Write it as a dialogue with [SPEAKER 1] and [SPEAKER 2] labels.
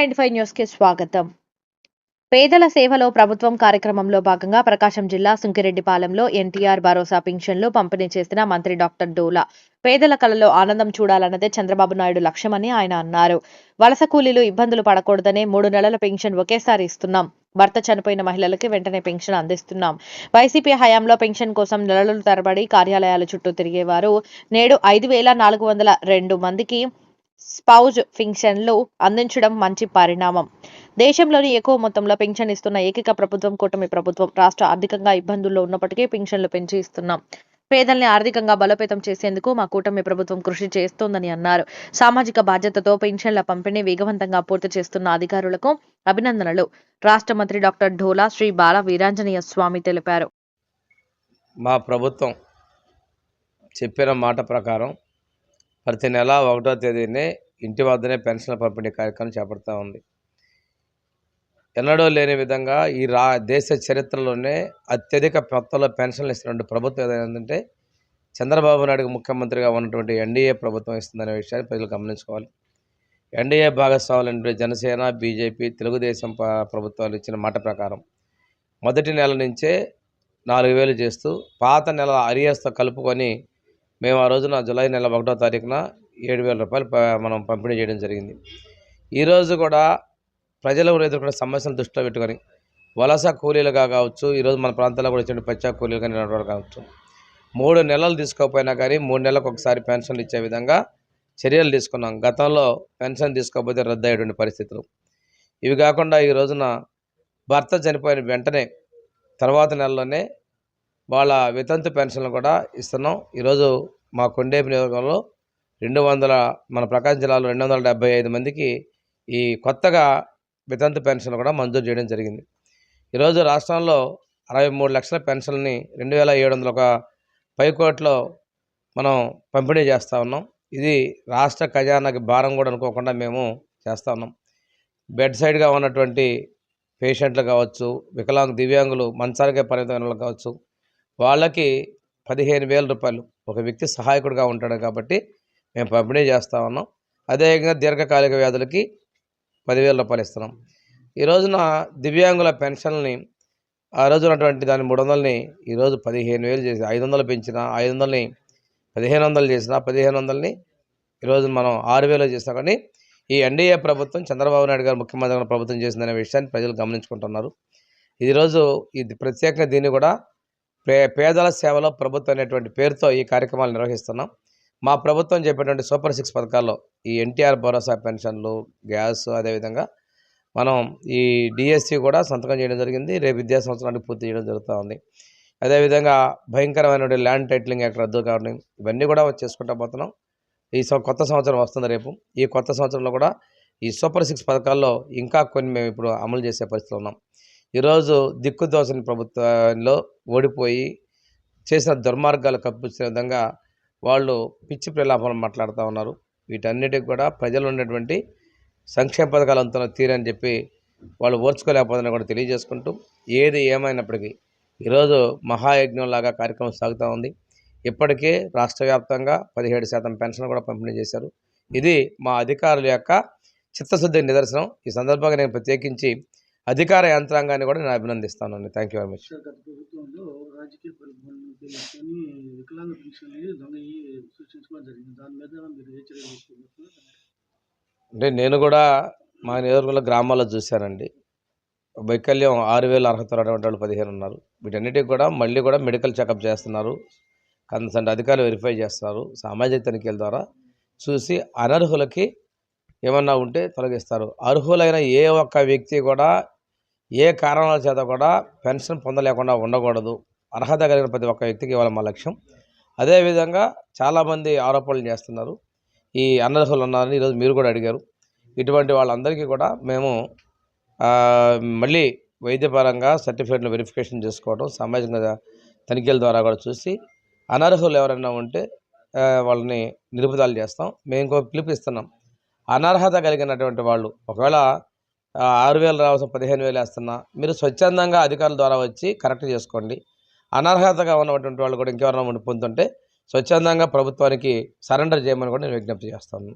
[SPEAKER 1] Ninety five న్యూస్కి స్వాగతం. పేదల సేవలో ప్రభుత్వం కార్యక్రమంలో భాగంగా ప్రకాశం జిల్లా సుంకిరెడ్డిపాలెంలో ఎన్టీఆర్ భరోసా పింఛన్లు పంపిణీ చేసిన మంత్రి డాక్టర్ డోలా. పేదల కళలో ఆనందం చూడాలన్నదే చంద్రబాబు నాయుడు లక్ష్యమని ఆయన అన్నారు. వలస కూలీలు ఇబ్బందులు పడకూడదనే మూడు నెలల పెన్షన్ ఒకేసారి ఇస్తున్నాం. భర్త చనిపోయిన మహిళలకి వెంటనే పెన్షన్ అందిస్తున్నాం. వైసీపీ హయాంలో పెన్షన్ కోసం నెలలు తరబడి కార్యాలయాల చుట్టూ తిరిగేవారు నేడు ఐదు వేల నాలుగు వందల రెండు మందికి స్పౌజ్ పింఛన్లు అందించడం మంచి పరిణామం. దేశంలోని ఎక్కువ మొత్తంలో పింఛన్ ఇస్తున్న ఏకైక ప్రభుత్వం కూటమి ప్రభుత్వం. రాష్ట్ర ఆర్థికంగా ఇబ్బందుల్లో ఉన్నప్పటికీ పింఛన్లు పెంచి ఇస్తున్నాం. పేదల్ని ఆర్థికంగా బలోపేతం చేసేందుకు మా కూటమి ప్రభుత్వం కృషి చేస్తోందని అన్నారు. సామాజిక బాధ్యతతో పెన్షన్ల పంపిణీ వేగవంతంగా పూర్తి చేస్తున్న అధికారులకు అభినందనలు. రాష్ట్ర మంత్రి డాక్టర్ ఢోలా శ్రీ బాల వీరాంజనేయ స్వామి తెలిపారు.
[SPEAKER 2] మా ప్రభుత్వం చెప్పిన మాట ప్రకారం ప్రతి నెల ఒకటో తేదీనే ఇంటి వద్దనే పెన్షన్ల పంపిణీ కార్యక్రమం చేపడతా ఉంది. ఎన్నడూ లేని విధంగా ఈ రా దేశ చరిత్రలోనే అత్యధిక మొత్తంలో పెన్షన్లు ఇస్తున్న ప్రభుత్వం ఏదైందంటే చంద్రబాబు నాయుడు ముఖ్యమంత్రిగా ఉన్నటువంటి ఎన్డీఏ ప్రభుత్వం ఇస్తుందనే విషయాన్ని ప్రజలు గమనించుకోవాలి. ఎన్డీఏ భాగస్వాములు అంటే జనసేన బీజేపీ తెలుగుదేశం ప్రభుత్వాలు ఇచ్చిన మాట ప్రకారం మొదటి నెల నుంచే నాలుగు వేలు చేస్తూ పాత నెల అరియస్తో కలుపుకొని మేము ఆ రోజున జూలై నెల ఒకటో తారీఖున ఏడు వేల రూపాయలు మనం పంపిణీ చేయడం జరిగింది. ఈరోజు కూడా ప్రజలు ఎదుర్కొన్న సమస్యలను దృష్టిలో పెట్టుకొని వలస కూలీలుగా కావచ్చు ఈరోజు మన ప్రాంతాల్లో కూడా ఇచ్చిన పచ్చా కూలీలుగా నిలబడి కావచ్చు. మూడు నెలలు తీసుకోకపోయినా కానీ మూడు నెలలకు ఒకసారి పెన్షన్లు ఇచ్చే విధంగా చర్యలు తీసుకున్నాం. గతంలో పెన్షన్ తీసుకోకపోతే రద్దు అయ్యేటువంటి పరిస్థితులు. ఇవి కాకుండా ఈ రోజున భర్త చనిపోయిన వెంటనే తర్వాత నెలలోనే వాళ్ళ వితంతు పెన్షన్లు కూడా ఇస్తున్నాం. ఈరోజు మా కొండేపు నియోజకవర్గంలో రెండు వందల మన ప్రకాశం జిల్లాలో రెండు వందల డెబ్బై ఐదు మందికి ఈ కొత్తగా వితంతు పెన్షన్ కూడా మంజూరు చేయడం జరిగింది. ఈరోజు రాష్ట్రంలో అరవై మూడు లక్షల పెన్షన్ని రెండు వేల ఏడు వందల ఒక పైకోట్లో మనం పంపిణీ చేస్తూ ఉన్నాం. ఇది రాష్ట్ర ఖజానాకి భారం కూడా అనుకోకుండా మేము చేస్తూ ఉన్నాం. బెడ్ సైడ్గా ఉన్నటువంటి పేషెంట్లు కావచ్చు వికలాంగ్ దివ్యాంగులు మంచానికే పరిమితమైన వాళ్ళు కావచ్చు వాళ్ళకి పదిహేను వేల రూపాయలు. ఒక వ్యక్తి సహాయకుడిగా ఉంటాడు కాబట్టి మేము పంపిణీ చేస్తూ ఉన్నాం. అదేవిధంగా దీర్ఘకాలిక వ్యాధులకి పదివేల రూపాయలు ఇస్తున్నాం. ఈ రోజున దివ్యాంగుల పెన్షన్ని ఆ రోజు ఉన్నటువంటి దాని మూడు వందలని ఈరోజు పదిహేను వేలు చేసి ఐదు వందలు పెంచిన ఐదు వందలని పదిహేను వందలు చేసిన పదిహేను వందలని ఈరోజు మనం ఆరు వేలు చేసినా కానీ ఈ ఎన్డీఏ ప్రభుత్వం చంద్రబాబు నాయుడు గారు ముఖ్యమంత్రి ప్రభుత్వం చేసిందనే విషయాన్ని ప్రజలు గమనించుకుంటున్నారు. ఈరోజు ఇది ప్రత్యేకంగా దీన్ని కూడా పే పేదల సేవలో ప్రభుత్వం అనేటువంటి పేరుతో ఈ కార్యక్రమాలు నిర్వహిస్తున్నాం. మా ప్రభుత్వం చెప్పేటువంటి సూపర్ సిక్స్ పథకాల్లో ఈ ఎన్టీఆర్ భరోసా పెన్షన్లు గ్యాస్ అదేవిధంగా మనం ఈ డిఎస్సి కూడా సంతకం చేయడం జరిగింది. రేపు విద్యా సంవత్సరానికి పూర్తి చేయడం జరుగుతూ ఉంది. అదేవిధంగా భయంకరమైనటువంటి ల్యాండ్ టైటిలింగ్ యాక్ట్ రద్దు కావడం ఇవన్నీ కూడా చేసుకుంటా పోతున్నాం. ఈ సం- కొత్త సంవత్సరం వస్తుంది రేపు. ఈ కొత్త సంవత్సరంలో కూడా ఈ సూపర్ సిక్స్ పథకాల్లో ఇంకా కొన్ని మేము ఇప్పుడు అమలు చేసే పరిస్థితిలో ఉన్నాం. ఈరోజు దిక్కుదోచని ప్రభుత్వంలో ఓడిపోయి చేసిన దుర్మార్గాలు కప్పించిన విధంగా వాళ్ళు పిచ్చి ప్రలాపనలు మాట్లాడుతూ ఉన్నారు. వీటన్నిటికి కూడా ప్రజలు ఉన్నటువంటి సంక్షేమ పథకాలు అంతా తీరని చెప్పి వాళ్ళు ఓర్చుకోలేకపోతుందని కూడా తెలియజేసుకుంటూ ఏది ఏమైనప్పటికీ ఈరోజు మహాయజ్ఞంలాగా కార్యక్రమం సాగుతూ ఉంది. ఇప్పటికే రాష్ట్ర వ్యాప్తంగా పదిహేడు శాతం పెన్షన్ కూడా పంపిణీ చేశారు. ఇది మా అధికారుల యొక్క చిత్తశుద్ధి నిదర్శనం. ఈ సందర్భంగా నేను ప్రత్యేకించి అధికార యంత్రాంగాన్ని కూడా నేను అభినందిస్తాను థ్యాంక్ యూ వెరీ మచ్ అంటే నేను కూడా మా నియోజకవర్గంలో గ్రామాల్లో చూశానండి. వైకల్యం ఆరు వేలు అర్హత ఉన్నటువంటి వాళ్ళు పదిహేను ఉన్నారు. వీటన్నిటికి కూడా మళ్ళీ కూడా మెడికల్ చెకప్ చేస్తున్నారు. కన్సల్ట్ అధికారులు వెరిఫై చేస్తున్నారు. సామాజిక తనిఖీల ద్వారా చూసి అనర్హులకి ఏమన్నా ఉంటే తొలగిస్తారు. అర్హులైన ఏ ఒక్క వ్యక్తి కూడా ఏ కారణాల చేత కూడా పెన్షన్ పొందలేకుండా ఉండకూడదు. అర్హత కలిగిన ప్రతి ఒక్క వ్యక్తికి ఇవ్వాలి మా లక్ష్యం. అదేవిధంగా చాలామంది ఆరోపణలు చేస్తున్నారు. ఈ అనర్హులు ఉన్నారని ఈరోజు మీరు కూడా అడిగారు. ఇటువంటి వాళ్ళందరికీ కూడా మేము మళ్ళీ వైద్యపరంగా సర్టిఫికేట్లు వెరిఫికేషన్ చేసుకోవడం సామాజిక తనిఖీల ద్వారా కూడా చూసి అనర్హులు ఎవరైనా ఉంటే వాళ్ళని నిలుపుదల చేస్తాం. మేము ఇంకో పిలుపుస్తున్నాం అనర్హత కలిగినటువంటి వాళ్ళు ఒకవేళ ఆరు వేలు రావాల్సిన పదిహేను వేలు వేస్తున్నా. మీరు స్వచ్ఛందంగా అధికారుల ద్వారా వచ్చి కరెక్ట్ చేసుకోండి. అనర్హతగా ఉన్నటువంటి వాళ్ళు కూడా ఇంకెవరైనా పొందుతుంటే స్వచ్ఛందంగా ప్రభుత్వానికి సరెండర్ చేయమని కూడా నేను విజ్ఞప్తి చేస్తాను.